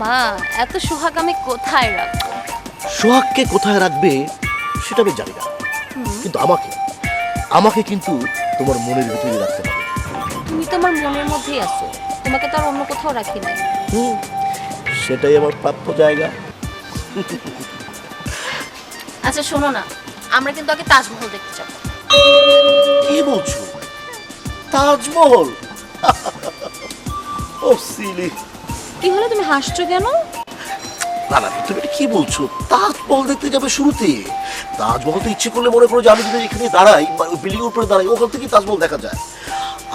মা এত সোহাগ আমি কোথায় রাখব? সোহাগকে কোথায় রাখবে সেটা আমি জানি না। কিন্তু আমাকে আমাকে কিন্তু তোমার মনের ভিতরে রাখতে হবে। তুমি তো আমার মনের মধ্যেই আছো। তোমাকে তো আর অন্য কোথাও রাখি নাই। হুম, সেটাই আমার প্রাপ্য জায়গা। আচ্ছা শোনো না আমরা কিন্তু আগে তাজমহল দেখতে যাব। কি বলছো? তাজমহল? Oh silly. কি হলো? তুমি হাসছো কেন? না না তুমি এটা কি বলছো? তাজমহল দেখতে যাবে শুরুতে। তাজমহল তো ইচ্ছে করলে মনে করো যে আমি যদি এখানে দাঁড়াই বা বিল্ডিং উপরে দাঁড়াই ওখান থেকে তাজমহল দেখা যায়।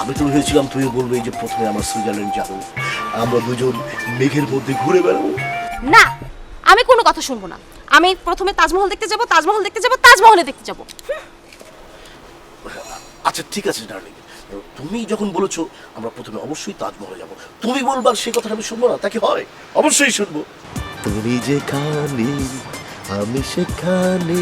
আমি তো ভেবেছিলাম তুমি বলবে যে প্রথমে আমার সুইজারল্যান্ড যাব। আমরা দুজন মেঘের মধ্যে ঘুরে বেড়াবো। না আমি কোনো কথা শুনব না। আমি প্রথমে তাজমহল দেখতে যাব তাজমহল দেখতে যাব তাজমহলে দেখতে যাব। আচ্ছা ঠিক আছে ডার্লিং তুমি যখন বলেছ আমরা প্রথমে অবশ্যই তাজমহলে যাব। তুমি বলবার সেই কথাটা আমি শুনব না তাকে হয়? অবশ্যই শুনব। তুমি যেখানে আমি সেখানে।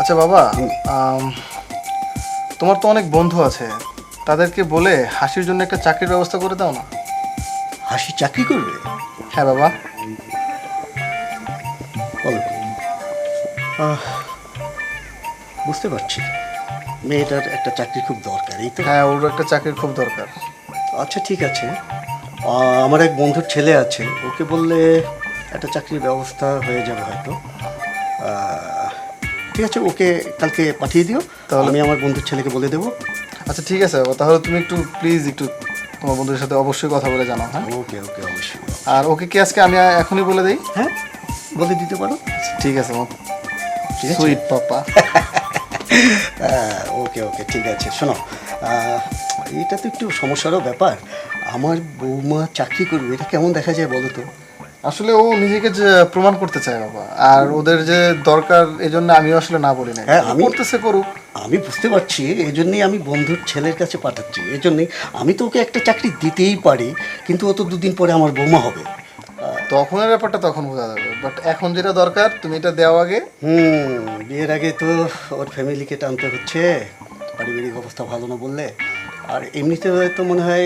আচ্ছা বাবা আম, তোমার তো অনেক বন্ধু আছে। তাদেরকে বলে হাসির জন্য একটা চাকরির ব্যবস্থা করে দাও না। হাসি চাকরি করবে? হ্যাঁ বাবা। বলো। আহ, বুঝতে পারছি। মেয়েটার একটা চাকরি খুব দরকার এই তো। হ্যাঁ ওর একটা চাকরির খুব দরকার। আচ্ছা ঠিক আছে। আহ, আমার এক বন্ধুর ছেলে আছে। ওকে বললে একটা চাকরির ব্যবস্থা হয়ে যাবে হয়তো। আহ, ঠিক আছে ওকে কালকে পাঠিয়ে দিও। তাহলে- আমি আমার বন্ধুর ছেলেকে বলে দেবো। আচ্ছা ঠিক আছে তাহলে তুমি একটু প্লিজ একটু তোমার বন্ধুদের সাথে অবশ্যই কথা বলে জানাও হ্যাঁ? ওকে ওকে অবশ্যই। আর ওকে কি আজকে আমি এখনই বলে দিই? হ্যাঁ বলে দিতে পারো। ঠিক আছে ঠিক আছে? সুইট পাপা হ্যাঁ, ওকে ওকে ঠিক আছে শোনো এটা তো একটু সমস্যারও ব্যাপার। আমার বৌমা চাকরি করবে এটা কেমন দেখা যায় বলো তো? আসলে ও নিজেকে যে প্রমাণ করতে চায় বাবা আর ওদের যে দরকার এই জন্য আমিও আসলে না বলি না হ্যাঁ, আমি- করতেছে করুক। আমি বুঝতে পারছি এই জন্যই আমি বন্ধুর ছেলের কাছে পাঠাচ্ছি। এই জন্যই আমি তো ওকে একটা চাকরি দিতেই পারি কিন্তু ও তো দুদিন পরে আমার বৌমা হবে। তখনের ব্যাপারটা তখন বোঝা যাবে বাট এখন যেটা দরকার তুমি এটা দেওয়া আগে। হুম বিয়ের আগে তো ওর ফ্যামিলিকে টানতে হচ্ছে পারিবারিক অবস্থা ভালো না বললে। আর এমনিতে তো মনে হয়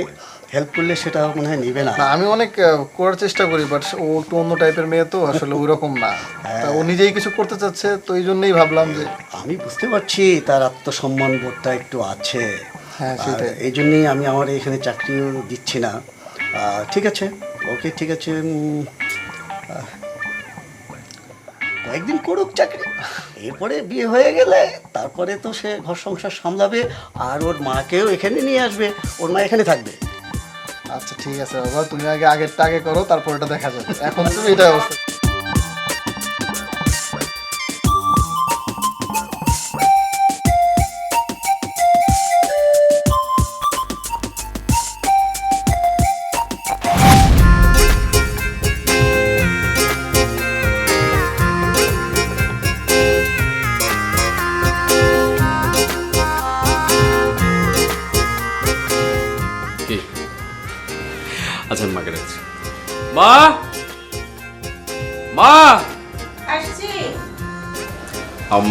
হেল্প করলে সেটা মনে হয় নিবে না। না আমি অনেক করার চেষ্টা করি বাট ও একটু অন্য টাইপের মেয়ে তো আসলে ওই রকম না তা ও নিজেই কিছু করতে চাচ্ছে তো এই জন্যই ভাবলাম যে আমি বুঝতে পারছি তার আত্মসম্মান বোধটা একটু আছে। হ্যাঁ, সেটাই। এই জন্যই আমি আমার এখানে চাকরিও দিচ্ছি না। ঠিক আছে ওকে ঠিক আছে কয়েকদিন করুক চাকরি। এরপরে বিয়ে হয়ে গেলে তারপরে তো সে ঘর সংসার সামলাবে আর ওর মাকেও এখানে নিয়ে আসবে ওর মা এখানে থাকবে। আচ্ছা ঠিক আছে, বাবা, তুমি আগে আগেরটা আগে করো তারপর এটা দেখা যাবে। এখন তুমি এটা অবস্থা।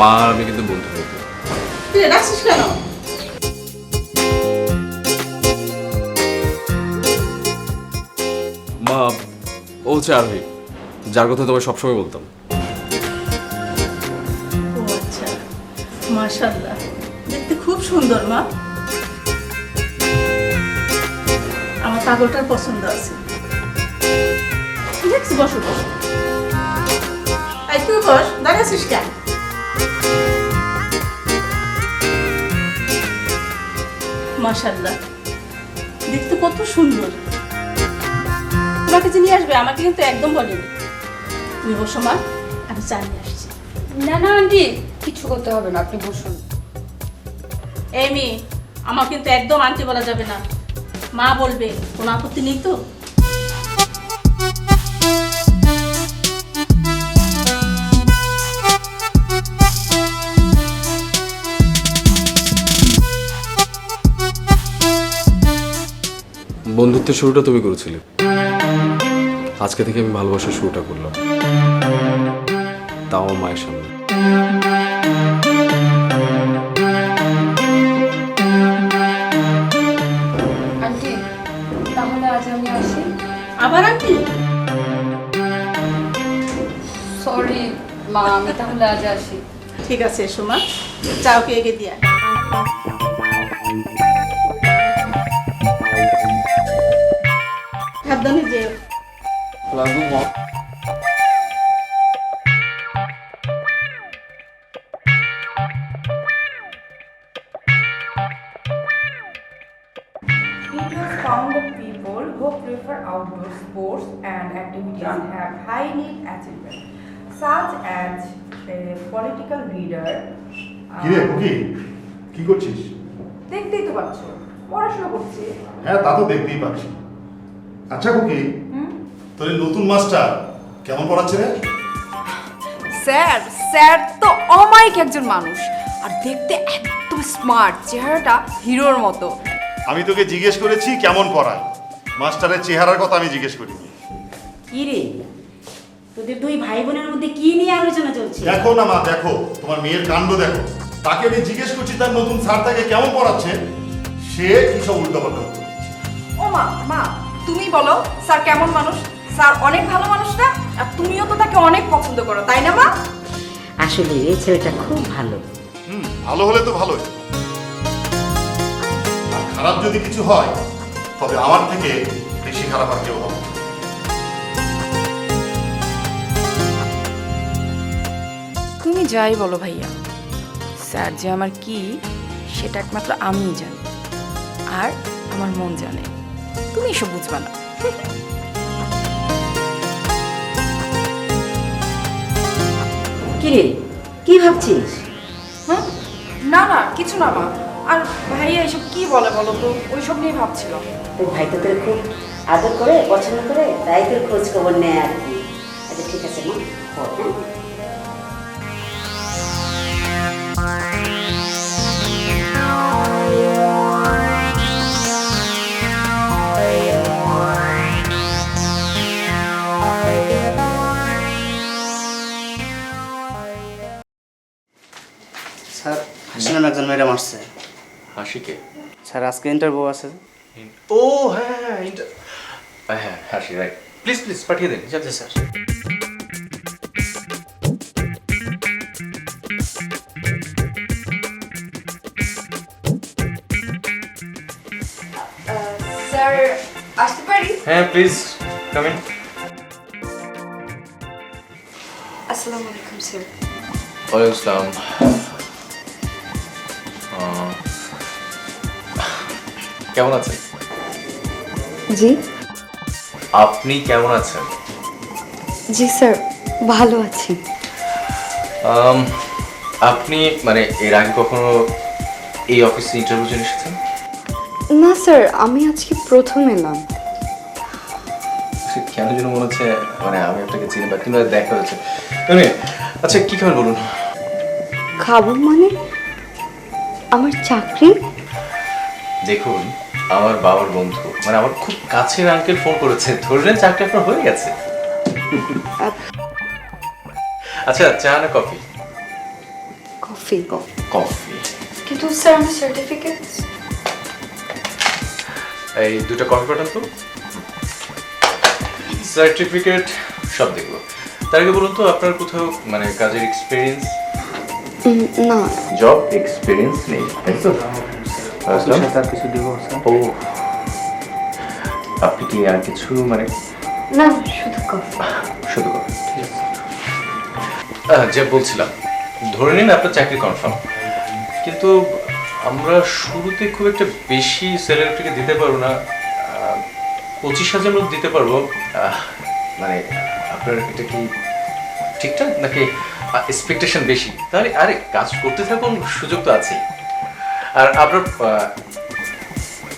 মা আর আমি কিন্তু বন্ধু হব তুই ডাকছিস কেন? মা ও হচ্ছে আরোহী যার কথা তোমায় সবসময় বলতাম। ও আচ্ছা মাশাল্লাহ দেখতে খুব সুন্দর মা। আমার পাগলটার পছন্দ আছে। দেখছি বসো বসো। তুই বস দাঁড়িয়ে কেন? মাশাল্লাহ দেখতে কত সুন্দর। নিয়ে আসবে আমাকে কিন্তু একদম বলেনি। তুমি বসো মা আমি চা নিয়ে আসছি। না না আন্টি কিছু করতে হবে না আপনি বসুন। এই মেয়ে আমার কিন্তু একদম আনতে বলা যাবে না। মা বলবে কোনো আপত্তি নেই তো? বন্ধুত্বের শুরুটা তুমি করেছিলে। আজকে থেকে আমি ভালোবাসার শুরুটা করলাম। তাও মায়ের সামনে। আন্টি তাহলে আজ আমি আসি। আবার আন্টি? সরি মা আমি তাহলে আজ আসি। ঠিক আছে এসো মা চাও কে এগে দিয়া সাবধানে যে found that people who prefer outdoor sports and activities have high need achievement, such as a political leader. uh, কিরে কুকি কি করছিস দেখতেই তো পাচ্ছ পড়াশোনা করছে হ্যাঁ তা তো দেখতেই পাচ্ছি আচ্ছা কুকি। তোর এই নতুন মাস্টার কেমন পড়াচ্ছে রে? স্যার স্যার তো অমায়িক একজন মানুষ। আর দেখতে একদম স্মার্ট চেহারাটা হিরোর মতো। আমি তোকে জিজ্ঞেস করেছি কেমন পড়ায় মাস্টারের চেহারার কথা আমি জিজ্ঞেস করিনি কি রে? তোদের দুই ভাই বোনের মধ্যে কি নিয়ে আলোচনা চলছে? দেখো না মা দেখো। তোমার মেয়ের কাণ্ড দেখো। তাকে আমি জিজ্ঞেস করছি তার নতুন স্যার তাকে কেমন পড়াচ্ছে। সে কি সব উল্টাপাল্টা ও মা মা তুমি বলো স্যার কেমন মানুষ? স্যার অনেক ভালো মানুষ না? আর তুমিও তো তাকে অনেক পছন্দ করো তাই না মা? আসলে এই ছেলেটা খুব ভালো। হুম ভালো হলে তো ভালোই। আর খারাপ যদি কিছু হয় তবে আমার থেকে বেশি খারাপ আর কেউ হবে তুমি যাই বলো ভাইয়া। স্যার যে আমার কি সেটা একমাত্র আমিই জানি। আর আমার মন জানে। তুমি এসব বুঝবা না। কি রে? কি ভাবছিস? হ্যাঁ না না কিছু না মা। আর ভাইয়া এসব কি বলে বলো তো? ওইসব নিয়ে ভাবছিলাম। তোর ভাই তো তোর খুব আদর করে পছন্দ করে তাই তোর খোঁজ খবর নেয় আর কি। আচ্ছা ঠিক আছে মা স্যার আজকে ইন্টারভিউ আছে। ও হ্যাঁ হ্যাঁ ইন্টার হ্যাঁ হাসি রাইট প্লিজ প্লিজ পাঠিয়ে দিন। জি স্যার। স্যার আসতে পারি? হ্যাঁ প্লিজ কাম ইন আসসালামু আলাইকুম স্যার ওয়ালাইকুম আসসালাম। কেমন আছেন? জি। আপনি কেমন আছেন? জি স্যার ভালো আছি। আপনি মানে এর আগে কখনো এই অফিসে ইন্টারভিউ জন্য এসেছেন? না স্যার আমি আজকে প্রথম এলাম। কেন যেন মনে হচ্ছে মানে আমি আপনাকে চিনি বা কিংবা দেখা হচ্ছে এমনি আচ্ছা কি খাবেন বলুন? খাব মানে? আমার চাকরি? দেখুন আমার বাবার বন্ধু। মানে আমার খুব কাছের আঙ্কেল ফোন করেছে। ধরলেন চাকরি আপনার হয়ে গেছে। আচ্ছা চা না কফি কফি কফি কিন্তু স্যার আমার সার্টিফিকেট এই দুটো কফি পাঠান তো। সার্টিফিকেট সব দেখব। তার আগে বলুন তো আপনার কোথাও মানে কাজের এক্সপিরিয়েন্স না। জব এক্সপিরিয়েন্স নেই তাই তো? কিছু দিব ও আপনি কি আর কিছু মানে? না শুধু কফি শুধু করুন আহ, যে বলছিলাম ধরে নিন আপনার চাকরি কনফার্ম কিন্তু আমরা শুরুতে খুব একটা বেশি স্যালারিটিকে দিতে পারব না আহ, পঁচিশ হাজার মতো দিতে পারব। আহ, মানে আপনার এটা কি ঠিকঠাক? নাকি এক্সপেকটেশন বেশি? তাহলে আরে কাজ করতে থাকুন সুযোগ তো আছেই। আর আপনার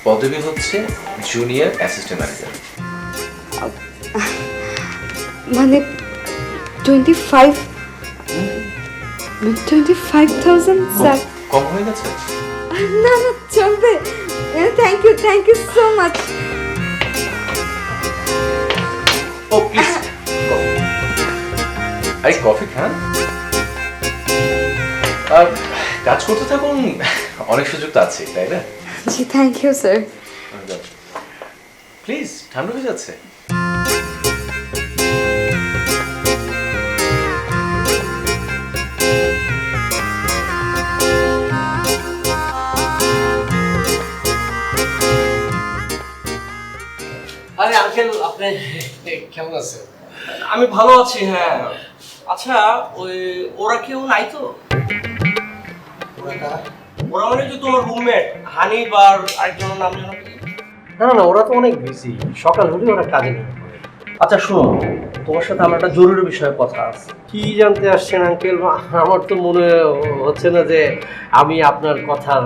পদবি হচ্ছে জুনিয়র অ্যাসিস্ট্যান্ট ম্যানেজার মানে twenty five twenty five thousand sir কম হয়ে গেছে? না না চলবে। Thank you thank you so much oh please আরে কফি খান? আর কাজ করতে থাকুন। অনেক সুযোগ তো আছে তাই না? জি থ্যাংক ইউ স্যার প্লিজ ঠান্ডা হয়ে যাচ্ছে। আরে আঙ্কেল আপনি কেমন আছেন? আমি ভালো আছি হ্যাঁ। আচ্ছা ওই ওরা কেউ নাই তো? ওরা মানে যে তোমার রুমমেট হানিফ আর আরেকজনের নাম কি? না না ওরা তো অনেক বিজি সকাল হলে ওরা কাজে আচ্ছা শোনো, তোমার সাথে আমার একটা জরুরি বিষয়ে কথা আছে। কি জানতে আসছেন আঙ্কেল আমার তো মনে হচ্ছে না যে আমি আপনার কথার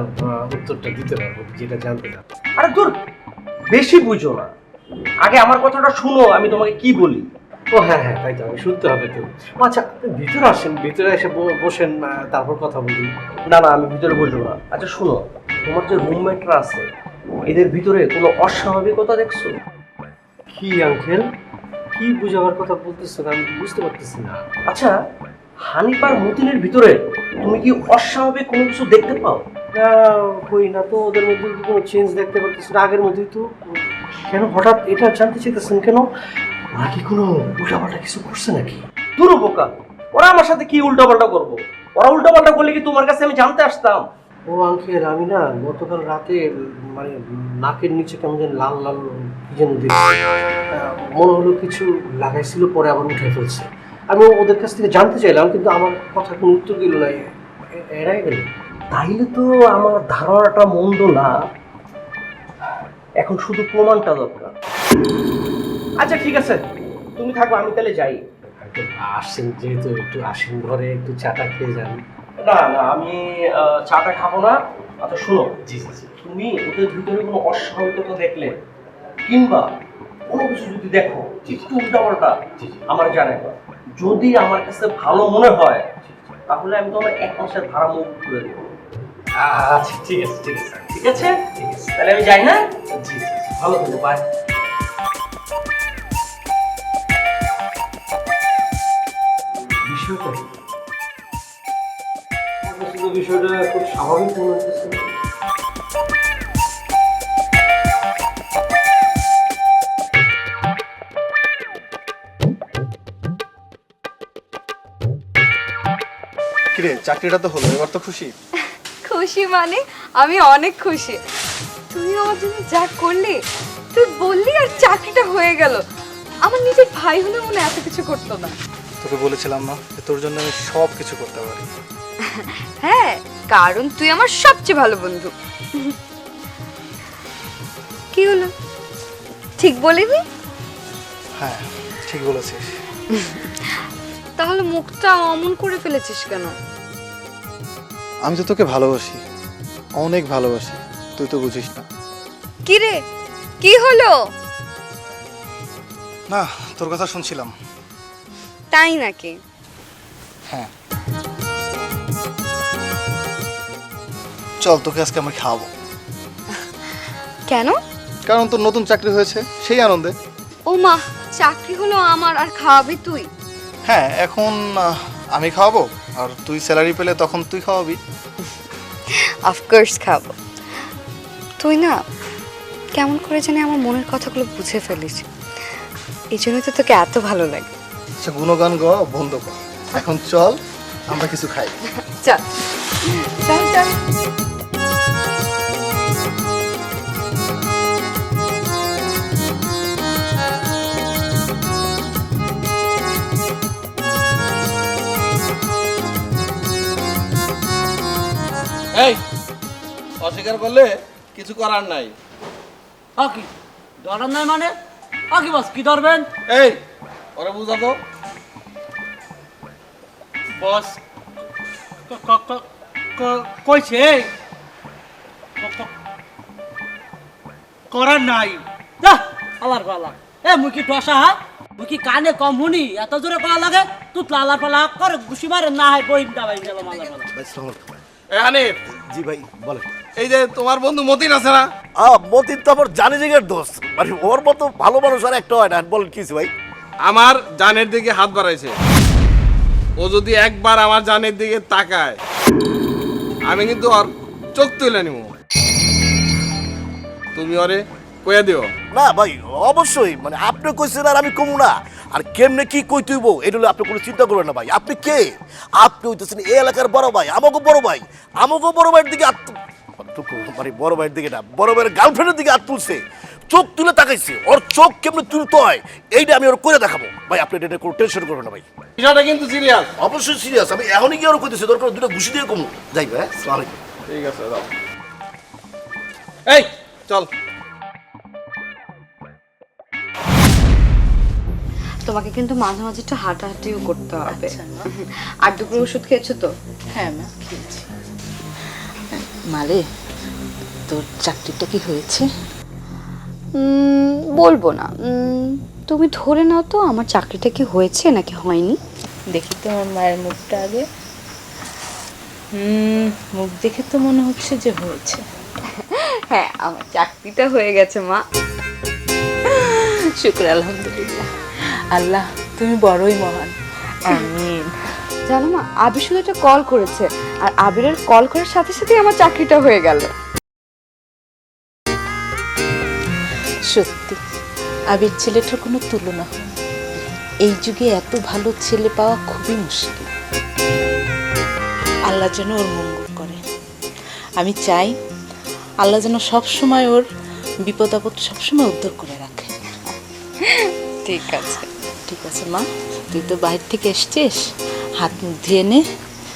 উত্তরটা দিতে পারব, যেটা জানতে চান আরে তোর বেশি বুঝো না। আগে আমার কথাটা শুনো, আমি তোমাকে কি বলি? ও হ্যাঁ হ্যাঁ তাই তো আমি শুনতে হবে তো। আচ্ছা আপনি ভিতরে আসেন ভিতরে এসে বসেন তারপর কথা বলি। না না আমি ভিতরে বসবো না। আচ্ছা শোনো তোমার যে রুমমেটরা আছে এদের ভিতরে কোনো অস্বাভাবিকতা দেখছ? কি আঙ্কেল কি বুঝাবার কথা বলতেছেন আমি বুঝতে পারতেছি না। আচ্ছা হানিফ আর মতিনের ভিতরে তুমি কি অস্বাভাবিক কোনো কিছু দেখতে পাও? না কই না তো ওদের মধ্যে কোনো চেঞ্জ দেখতে পারতেছি না আগের মধ্যেই তো। কেন হঠাৎ এটা জানতে চাইতেছেন কেন? ওরা কি কোনো উল্টাপাল্টা কিছু করছে নাকি? দুরু বোকা ওরা আমার সাথে কি উল্টাপাল্টা করব? ওরা উল্টাপাল্টা করলে কি তোমার কাছে আমি জানতে আসতাম? ও আঙ্কেল আমি না গতকাল রাতে মানে নাকের নিচে কেমন যেন লাল লাল কি যেন মনে হলো কিছু লাগাইছিল পরে আবার উঠে ফেলছে। আমি ওদের কাছ থেকে জানতে চাইলাম কিন্তু আমার কথা কোনো উত্তর দিল না এরাই গেল। তাইলে তো আমার ধারণাটা মন্দ না। এখন শুধু প্রমাণটা দরকার। আচ্ছা ঠিক আছে। তুমি থাকো আমি তাহলে যাই। আসেন যেহেতু একটু আসেন ঘরে একটু চাটা খেয়ে যান। না না আমি চাটা খাব না। আচ্ছা শোনো। জি জি তুমি ওদের ভিতরে কোনো অস্বাভাবিকতা দেখলে? কিংবা কোনো কিছু যদি দেখো একটু উল্টাপাল্টা আমার জানাই যদি আমার কাছে ভালো মনে হয় তাহলে আমি তোমার এক মাসের ভাড়া মুখ করে দেবো। আচ্ছা ঠিক আছে ঠিক আছে। ঠিক আছে? ঠিক আছে। তাহলে আমি যাই না জি জি। ভালো থাকো বাই বিষয়টা খুব স্বাভাবিক মনে হচ্ছে। কিরে চাকরিটা তো হলো এবার তো খুশি? খুশি মানে আমি অনেক খুশি। তুই আমার জন্য যা করলি তুই বললি আর চাকরিটা হয়ে গেল। আমার নিজের ভাই হলে মনে এত কিছু করতো না। তোকে বলেছিলাম না তোর জন্য আমি সব কিছু করতে পারি। হ্যাঁ কারণ তুই আমার সবচেয়ে ভালো বন্ধু। কি হলো? ঠিক বলিনি? হ্যাঁ ঠিক বলেছিস। তাহলে মুখটা অমন করে ফেলেছিস কেন? আমি তো তোকে ভালোবাসি অনেক ভালোবাসি তুই তো বুঝিস না। কি রে? কি হলো? না তোর কথা শুনছিলাম। তাই নাকি? হ্যাঁ। চল তোকে আজকে আমি খাওয়াবো। কেন? কারণ তোর নতুন চাকরি হয়েছে সেই আনন্দে। ও মা চাকরি হলো আমার আর খাওয়াবি তুই। হ্যাঁ এখন আহ, আমি খাওয়াবো আর তুই স্যালারি পেলে তখন তুই খাওয়াবি। অফকোর্স খাব তুই না কেমন করে জানি আমার মনের কথাগুলো বুঝে ফেলিস। এই জন্য তো তোকে এত ভালো লাগে। আচ্ছা গুণগান গ বন্ধ কর। এখন চল আমরা কিছু খাই। চল। চল চল। এই অস্বীকার করলে কিছু করার নাই। কি? ধরার নাই মানে? কি বস কি ধরবেন? এই ওরা বুঝা তো। বস কইছে করার নাই। আলার পালা। এ মুই কি টসা হা? মুই কি কানে কম শুনি? এত জোরে করা লাগে? তুই লালার পালা করে ঘুষি মারে না হয় বই দাবাই গেল মালার পালা। এ হানিফ। জি ভাই বলেন। এই যে তোমার বন্ধু মতিন আছে না? আ মতিন তো আমার দোস্ত। মানে ওর মতো ভালো মানুষ আর একটা হয় না। বলেন কিছু ভাই? আমার জানের দিকে হাত বাড়াইছে। যদি একবার আমার জানের দিকে তাকায় আমি কিন্তু আর চোখ তুলে নিব। তুমি ওরে কয়ে দিও। না ভাই অবশ্যই। মানে আপনি কইছেন আর আমি কমু না। আর কেমনে কি কই তুইব এটা আপনি কোনো চিন্তা করবেন না ভাই। আপনি কে? আপনি হইতেছেন এই এলাকার বড় ভাই আমাকে বড় ভাই। আমাকে বড় ভাইয়ের দিকে আত্ম মানে বড় ভাইয়ের দিকে না বড় ভাইয়ের গার্লফ্রেন্ডের দিকে হাত তুলছে। চোখ তুলে তাকাইছে। ওর চোখ কেমনে তুলতে হয় এইটা আমি ওর করে দেখাবো। ভাই আপনি এটা কোনো টেনশন করবেন না ভাই। বিষয়টা কিন্তু সিরিয়াস অবশ্যই সিরিয়াস আমি এখনই গিয়ে ওর কইতেছি দরকার দুটো ঘুষি দিয়ে কমু। যাই ভাই হ্যাঁ? আলাইকুম। ঠিক আছে এই চল। তোমাকে কিন্তু মাঝে মাঝে একটু হাঁটাহাঁটিও করতে হবে। আর দুপুরে ওষুধ খেয়েছো তো? হ্যাঁ মা খেয়েছি। মারে তোর চাকরিটা কি হয়েছে? উম, বলব না। উম, তুমি ধরে নাও তো আমার চাকরিটা কি হয়েছে নাকি হয়নি। দেখি তো আমার মায়ের মুখটা আগে। হুম মুখ দেখে তো মনে হচ্ছে যে হয়েছে। হ্যাঁ আমার চাকরিটা হয়ে গেছে মা। শুক্র আলহামদুলিল্লাহ। আল্লাহ তুমি বড়ই মহান। আমিন। জানো মা আবির শুধু একটা কল করেছে আর আবিরের কল করার সাথে সাথেই আমার চাকরিটা হয়ে গেল। সত্যি আবির ছেলেটার কোনো তুলনা হয় এই যুগে এত ভালো ছেলে পাওয়া খুবই মুশকিল। আল্লাহ যেন ওর মঙ্গল করে। আমি চাই আল্লাহ যেন সব সময় ওর বিপদ আপদ সবসময় উদ্ধার করে রাখে। ঠিক আছে। ঠিক আছে মা। তুই তো বাইরে থেকে এসছিস হাত মুখ ধুয়ে নে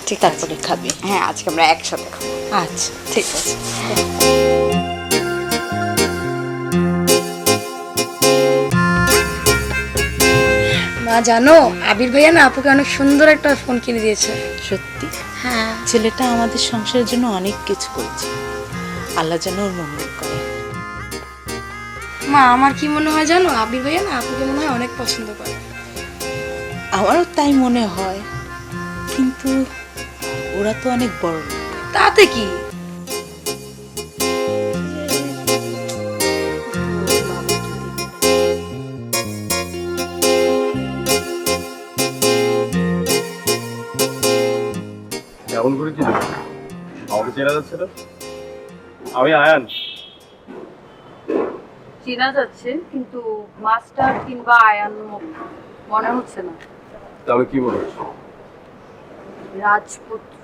ঠিক তারপরে খাবি। হ্যাঁ আজকে আমরা একসাথে খাব। আচ্ছা ঠিক আছে। মা জানো আবির ভাইয়া না আপুকে অনেক সুন্দর একটা ফোন কিনে দিয়েছে। সত্যি? হ্যাঁ। ছেলেটা আমাদের সংসারের জন্য অনেক কিছু করেছে। আল্লাহ যেন ওর মঙ্গল করে। মা আমার কি মনে হয় জানো? আবির ভাইয়া না আপুকে মনে হয় অনেক পছন্দ করে। আমারও তাই মনে হয়। কিন্তু ওরা তো অনেক বড়। তাতে কি? এমন করে কি আমাকে চেনা যাচ্ছে না? আমি আয়ান। চেনা যাচ্ছে কিন্তু মাস্টার কিংবা আয়ান মনে হচ্ছে না। তাহলে কি মনে হচ্ছে? রাজপুত্র।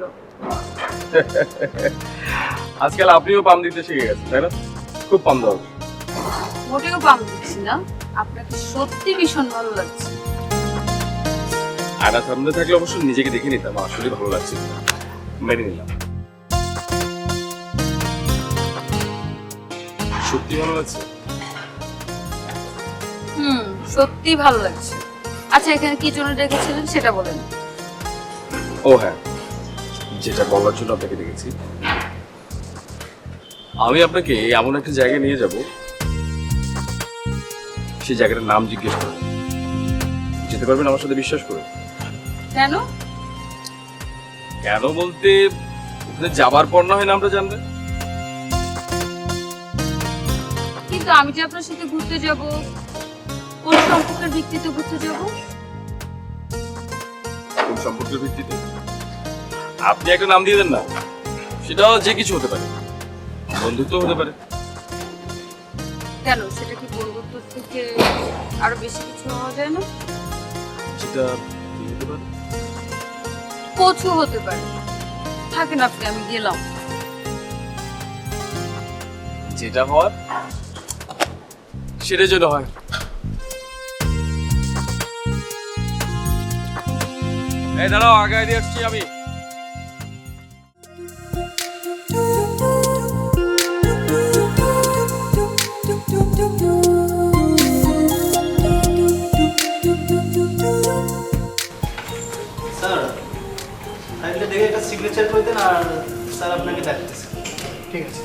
আজকাল আপনিও পাম দিতে শিখে গেছেন তাই না? খুব পাম উচিত। মোটেও পাম দিচ্ছি না আপনাকে সত্যি ভীষণ ভালো লাগছে। আয়না সামনে থাকলে অবশ্য নিজেকে দেখে নিতাম আসলে ভালো লাগছে। মেনে নিলাম। সত্যি ভালো লাগছে? হুম সত্যি ভালো লাগছে। আচ্ছা এখানে কি জন্য রেখেছিলেন সেটা বলেন। ও হ্যাঁ যেটা বলার জন্য আপনাকে দেখেছি আমি আপনাকে এমন একটা জায়গায় নিয়ে যাব সেই জায়গাটার নাম জিজ্ঞেস করুন। যেতে পারবেন আমার সাথে বিশ্বাস করে। কেন? কেন বলতে ওখানে যাবার পর না হয় নামটা জানবেন কিন্তু আমি যে আপনার সাথে ঘুরতে যাব সম্পর্কের ভিত্তিতে ঘুরতে যাব কোন সম্পর্কের ভিত্তিতে? আপনি একটা নাম দিয়ে দেন না। সেটাও যে কিছু হতে পারে। বন্ধুত্ব হতে পারে। কেন? সেটা কি বন্ধুত্ব থেকে আরও বেশি কিছু হওয়া যায় না? সেটা কি হতে পারে? কচু হতে পারে। থাকেন আপনি আমি গেলাম। যেটা হওয়ার সেটার জন্য হয়। এই দাঁড়াও আগে দিয়ে আসছি আমি। স্যার ফাইলটা দেখে একটা সিগনেচার করে দেন আর স্যার আপনাকে ঠিক আছে।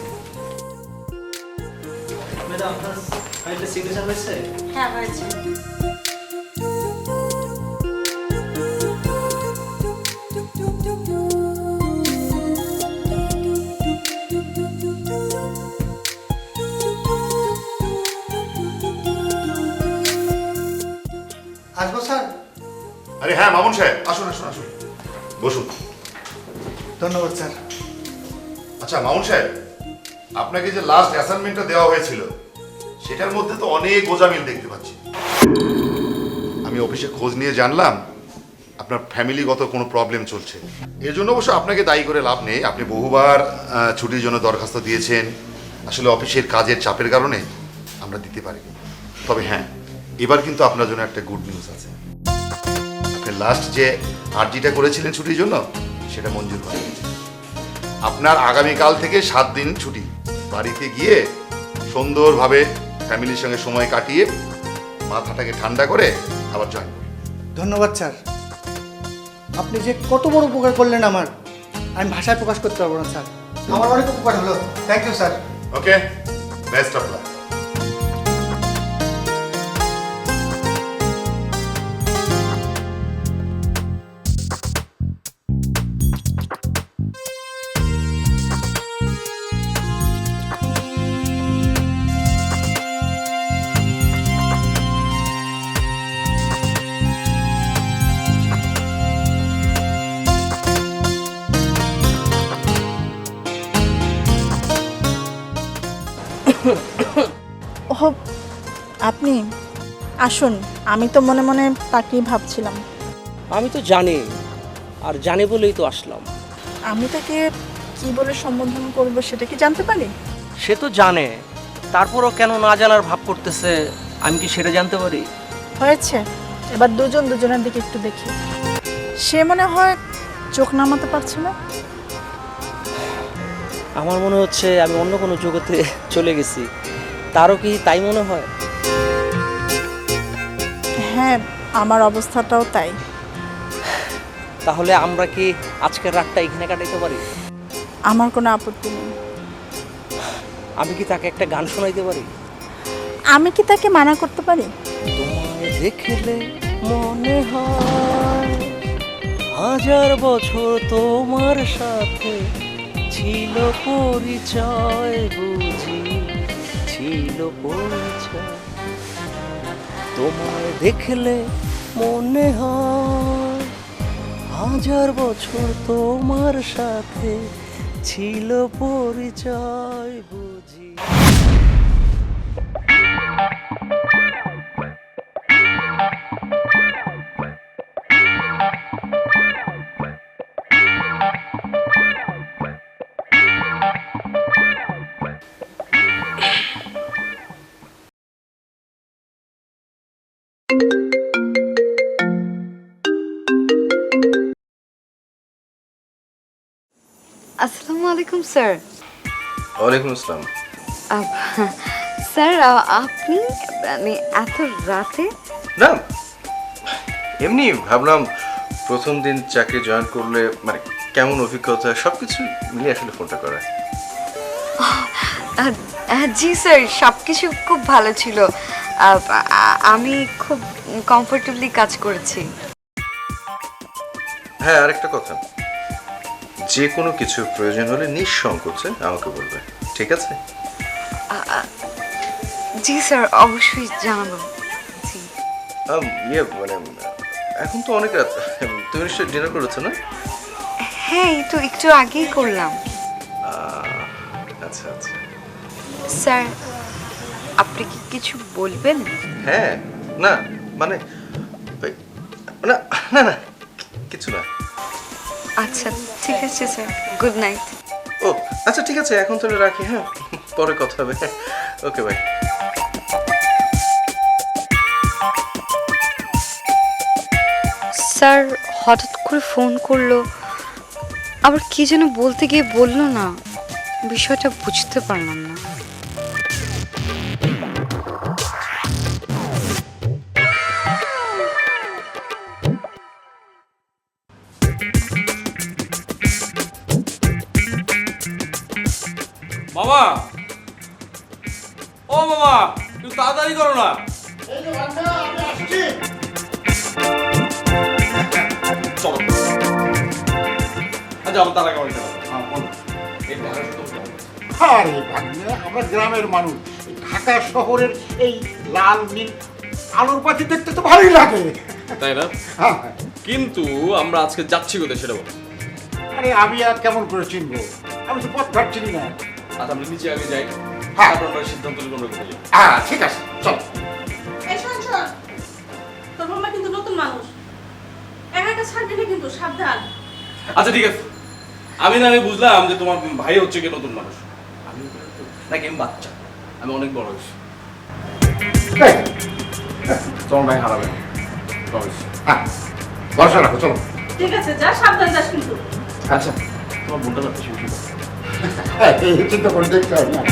ম্যাডাম আপনার ফাইলটা সিগনেচার হয়েছে? হ্যাঁ হয়েছে। হ্যাঁ মামুন সাহেব। আসুন আসুন আসুন। বসুন। ধন্যবাদ স্যার। আচ্ছা মামুন সাহেব আপনাকে যে লাস্ট অ্যাসাইনমেন্টটা দেওয়া হয়েছিল সেটার মধ্যে তো অনেক গোজামিল দেখতে পাচ্ছি। আমি অফিসে খোঁজ নিয়ে জানলাম আপনার ফ্যামিলিগত কোনো প্রবলেম চলছে। এর জন্য অবশ্য আপনাকে দায়ী করে লাভ নেই। আপনি বহুবার ছুটির জন্য দরখাস্ত দিয়েছেন। আসলে অফিসের কাজের চাপের কারণে আমরা দিতে পারি তবে হ্যাঁ এবার কিন্তু আপনার জন্য একটা গুড নিউজ আছে। লাস্ট যে আর্জিটা করেছিলেন ছুটির জন্য সেটা মঞ্জুর গেছে আপনার আগামীকাল থেকে সাত দিন ছুটি। বাড়িতে গিয়ে সুন্দরভাবে ফ্যামিলির সঙ্গে সময় কাটিয়ে মাথাটাকে ঠান্ডা করে আবার জয়েন ধন্যবাদ স্যার। আপনি যে কত বড় উপকার করলেন আমার। আমি ভাষায় প্রকাশ করতে পারব না স্যার। আমার অনেক উপকার হলো। Thank you sir. Okay best of luck ও আপনি আসুন আমি তো মনে মনে তাকেই ভাবছিলাম। আমি তো জানি আর জানি বলেই তো আসলাম। আমি তাকে কি বলে সম্বোধন করব সেটা কি জানতে পারি? সে তো জানে তারপরও কেন না জানার ভাব করতেছে আমি কি সেটা জানতে পারি? হয়েছে এবার দুজন দুজনের দিকে একটু দেখি। সে মনে হয় চোখ নামাতে পারছে না? আমার মনে হচ্ছে আমি অন্য কোনো জগতে চলে গেছি। তারও কি তাই মনে হয়? হ্যাঁ আমার অবস্থাটাও তাই। তাহলে আমরা কি আজকের রাতটা এখানে কাটাইতে পারি? আমার কোনো আপত্তি নেই। আমি কি তাকে একটা গান শোনাইতে পারি? আমি কি তাকে মানা করতে পারি? তোমায় দেখলে মনে হয় হাজার বছর তোমার সাথে ছিল পরিচয় বুঝি। ছিল তোমায় দেখলে মনে হয় হাজার বছর তোমার সাথে ছিল পরিচয় বুঝি। আসসালামু আলাইকুম স্যার। ওয়ালাইকুম আসসালাম। স্যার আপনি মানে এত রাতে? না এমনি ভাবলাম প্রথম দিন চাকরি জয়েন করলে মানে কেমন অভিজ্ঞতা সব কিছু মিলিয়ে আসলে ফোনটা করা। জি স্যার সব কিছু খুব ভালো ছিল। আমি খুব কমফোর্টেবলি কাজ করেছি। হ্যাঁ আরেকটা কথা। যে কোনো কিছু প্রয়োজন হলে নিঃসংকোচে আমাকে বলবে। ঠিক আছে? জি স্যার অবশ্যই জানাব। জি। ইয়ে মানে এখন তো অনেক রাত। তুমি নিশ্চয়ই ডিনার করেছ না? হ্যাঁ এই তো একটু আগেই করলাম। আচ্ছা আচ্ছা। স্যার আপনি কি কিছু বলবেন? হ্যাঁ না মানে না না না কিছু না। আচ্ছা। ঠিক আছে স্যার গুড নাইট ও আচ্ছা ঠিক আছে এখন তাহলে রাখি হ্যাঁ? পরে কথা হবে। ওকে বাই স্যার হঠাৎ করে ফোন করল। আবার কি যেন বলতে গিয়ে বলল না। বিষয়টা বুঝতে পারলাম না। গ্রামের মানুষ ঢাকা শহরের এই লাল নীল আলোর পাখি দেখতে তো ভালোই লাগে। তাই না? হ্যাঁ। কিন্তু আমরা আজকে যাচ্ছি কোথায় সেটা বলো। আরে আমি আর কেমন করে চিনবো? আমি তো পথ ঘাট চিনি না। আচ্ছা আমরা নিচে আগে যাই। হ্যাঁ। আমরা সিদ্ধান্ত নিব আমরা কোথায় হ্যাঁ ঠিক আছে চল। এই শোন শোন তোর মামা কিন্তু নতুন মানুষ। একা একা ছাড়বি না কিন্তু সাবধান। আচ্ছা ঠিক আছে। আমি না আমি বুঝলাম যে তোমার ভাই হচ্ছে কি নতুন মানুষ। আমি নাকি আমি বাচ্চা? আমি অনেক বড় হয়েছি। তোমার ভাই হারাবে। হ্যাঁ ভরসা রাখো চলো। ঠিক আছে যা সাবধান যাস কিন্তু। আচ্ছা। তোমার বোনটা যাচ্ছে হ্যাঁ, চিন্তা করে দেখতে হবে না।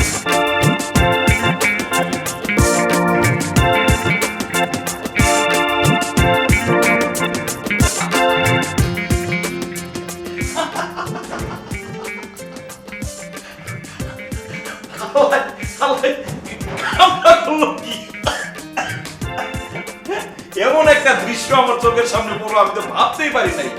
দৃশ্য আমার চোখের সামনে পড়ল আমি তো ভাবতেই পারি নাই।